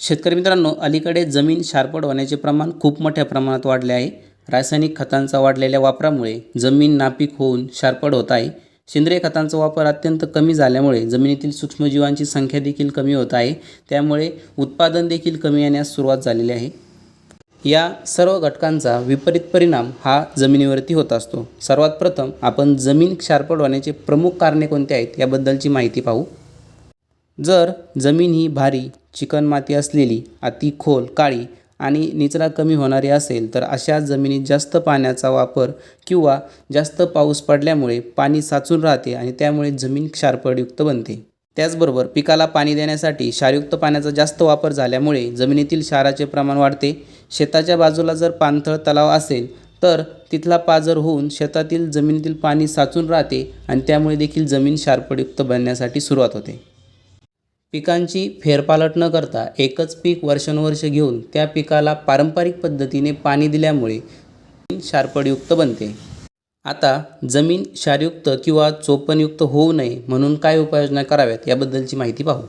शेतकरी मित्रांनो अलीकडे जमीन शारपड होण्याचे प्रमाण खूप मोठ्या प्रमाणात वाढले आहे. रासायनिक खतांचा वाढलेल्या वापरामुळे जमीन नापीक होऊन शारपड होत आहे. सेंद्रिय खतांचा वापर अत्यंत कमी झाल्यामुळे जमिनीतील सूक्ष्मजीवांची संख्या देखील कमी होत आहे. त्यामुळे उत्पादन देखील कमी येण्यास सुरुवात झालेली आहे. या सर्व घटकांचा विपरीत परिणाम हा जमिनीवरती होत असतो. सर्वात प्रथम आपण जमीन क्षारपड होण्याचे प्रमुख कारणे कोणते आहेत याबद्दलची माहिती पाहू. जर जमीन ही भारी चिकणमाती असलेली अति खोल काळी आणि निचरा कमी होणारी असेल तर अशा जमिनीत जास्त पाण्याचा वापर किंवा जास्त पाऊस पडल्यामुळे पाणी साचून राहते आणि त्यामुळे जमीन क्षारपडयुक्त बनते. त्याचबरोबर पिकाला पाणी देण्यासाठी क्षारयुक्त पाण्याचा जास्त वापर झाल्यामुळे जमिनीतील क्षाराचे प्रमाण वाढते. शेताच्या बाजूला जर पाणथळ तलाव असेल तर तिथला पाझर होऊन शेतातील जमिनीतील पाणी साचून राहते आणि त्यामुळे देखील जमीन क्षारपडयुक्त बनण्यासाठी सुरुवात होते. पिकांची फेरपालट न करता एकच पीक वर्षानुवर्ष घेऊन त्या पिकाला पारंपरिक पद्धतीने पाणी दिल्यामुळे क्षारपडयुक्त बनते. आता जमीन क्षारयुक्त किंवा चोपणयुक्त होऊ नये म्हणून काय उपाययोजना कराव्यात याबद्दलची माहिती पाहू.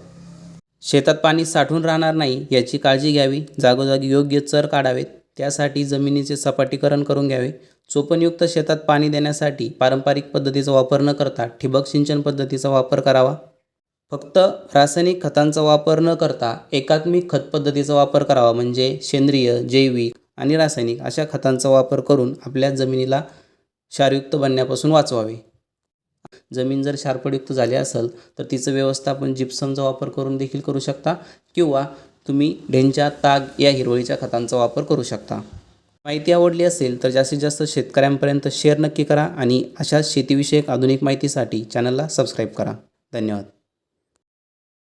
शेतात पाणी साठून राहणार नाही याची काळजी घ्यावी जागोजागी योग्य चर काढावेत त्यासाठी जमिनीचे सपाटीकरण करून घ्यावे. चोपणयुक्त शेतात पाणी देण्यासाठी पारंपरिक पद्धतीचा वापर न करता ठिबक सिंचन पद्धतीचा वापर करावा. फक्त रासायनिक खतांचा वापर न करता एकात्मिक खत पद्धतीचा वापर करावा म्हणजे सेंद्रिय जैविक आणि रासायनिक अशा खतांचा वापर करून आपल्या जमिनीला क्षारयुक्त बनण्यापासून वाचवावे. जमीन जर क्षारपडयुक्त झाली असेल तर तिचं व्यवस्थापन जिप्समचा वापर करून देखील करू शकता किंवा तुम्ही ढेंच्या ताग या हिरवळीच्या खतांचा वापर करू शकता. माहिती आवडली असेल तर जास्तीत जास्त शेतकऱ्यांपर्यंत शेअर नक्की करा आणि अशाच शेतीविषयक आधुनिक माहितीसाठी चॅनलला सबस्क्राईब करा. धन्यवाद.